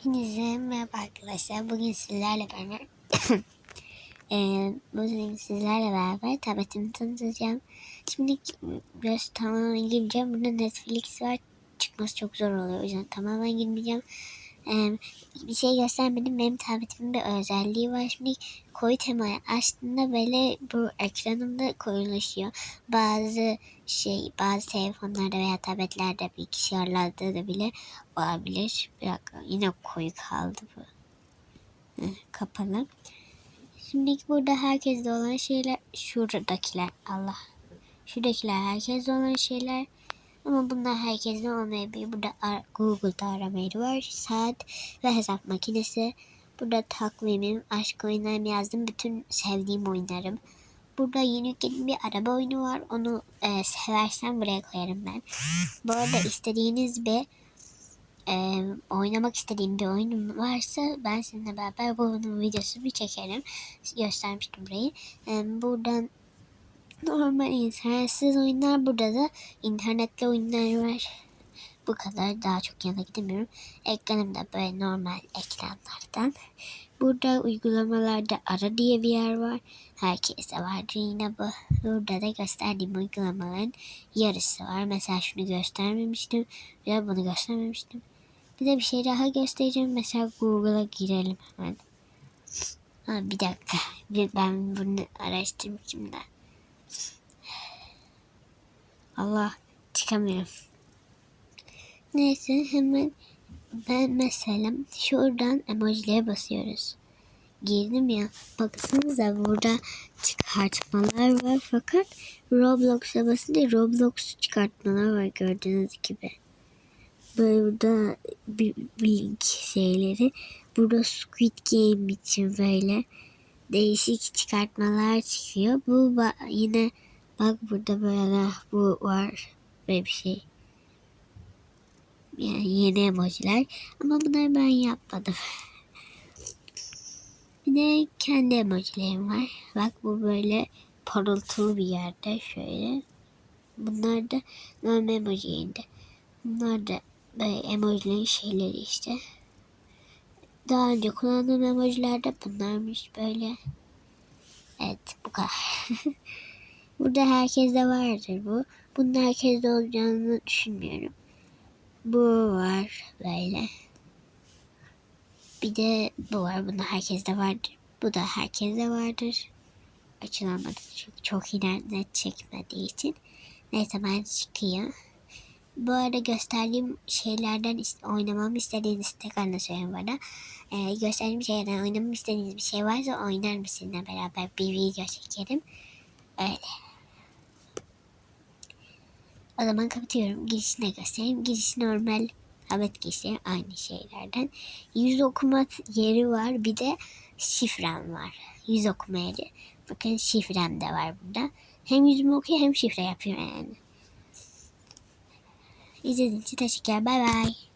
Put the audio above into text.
Hepinize merhaba arkadaşlar. Bugün sizlerle beraber eee bugün sizlerle beraber tabletimi tanıtacağım. Şimdi biraz tamamen gireceğim. Burada Netflix var. Çıkması çok zor oluyor. O yüzden tamamen girmeyeceğim. Bir şey göstermedim. Benim tabletimin bir özelliği var. Şimdi koyu temayı açtığında böyle bu ekranımda koyulaşıyor. Bazı şey bazı telefonlarda veya tabletlerde bilgisayarlarda da bile olabilir. Bir yine koyu kaldı bu. Kapalı. Şimdi burada herkeste olan şeyler şuradakiler. Allah. Şuradakiler herkeste olan şeyler. Ama bunlar herkeste olmayabilir. Burada Google'da arama var. Saat ve hesap makinesi. Burada takvimim, aşk oyunlarım yazdım. Bütün sevdiğim oyunlarım. Burada yeni yüklediğim bir araba oyunu var. Onu e, seversen buraya koyarım ben. Bu arada istediğiniz bir e, oynamak istediğim bir oyun varsa ben sizinle beraber bunun videosunu çekerim. Göstermiştim burayı. E, buradan normal internetsiz oyunlar burada da internetli oyunlar var. Bu kadar daha çok yana gidemiyorum. Ekranım böyle normal ekranlardan. Burada uygulamalarda ara diye bir yer var. Herkese vardır yine bu. Burada da gösterdiğim uygulamaların yarısı var. Mesela şunu göstermemiştim. Bir de bunu göstermemiştim. Bir de bir şey daha göstereceğim. Mesela Google'a girelim hemen. Ha, bir dakika. Ben bunu araştırmışım da. Allah çıkamıyorum. Neyse hemen ben mesela şuradan emojilere basıyoruz. Girdim ya baksanıza burada çıkartmalar var fakat Roblox'a basınca Roblox çıkartmalar var gördüğünüz gibi. Burada bir, bir link şeyleri. Burada Squid Game için böyle değişik çıkartmalar çıkıyor. Bu yine bak burada böyle bu var böyle bir şey. Yani yeni emojiler. Ama bunları ben yapmadım. Bir de kendi emojilerim var. Bak bu böyle parıltılı bir yerde şöyle. Bunlar da normal emoji yerinde. Bunlar da böyle emojilerin şeyleri işte. Daha önce kullandığım emojiler de bunlarmış böyle. Evet bu kadar. Burada herkeste vardır bu. Bunun herkeste olacağını düşünmüyorum. Bu var böyle. Bir de bu var. Bunda herkeste vardır. Bu da herkeste vardır. Açılamadı çünkü çok internet çekmediği için. Neyse ben çıkayım. Bu arada gösterdiğim şeylerden oynamamı istediğiniz tekrardan söyleyeyim bana. Ee, gösterdiğim şeylerden oynamamı istediğiniz bir şey varsa oynar mısınızla beraber bir video çekerim. Öyle. O zaman kapatıyorum. Girişine göstereyim. Girişi normal tablet girişleri aynı şeylerden. Yüz okuma yeri var. Bir de şifrem var. Yüz okuma yeri. Bakın şifrem de var burada. Hem yüzümü okuyor hem şifre yapıyor yani. İzlediğiniz için teşekkürler. Bay bay.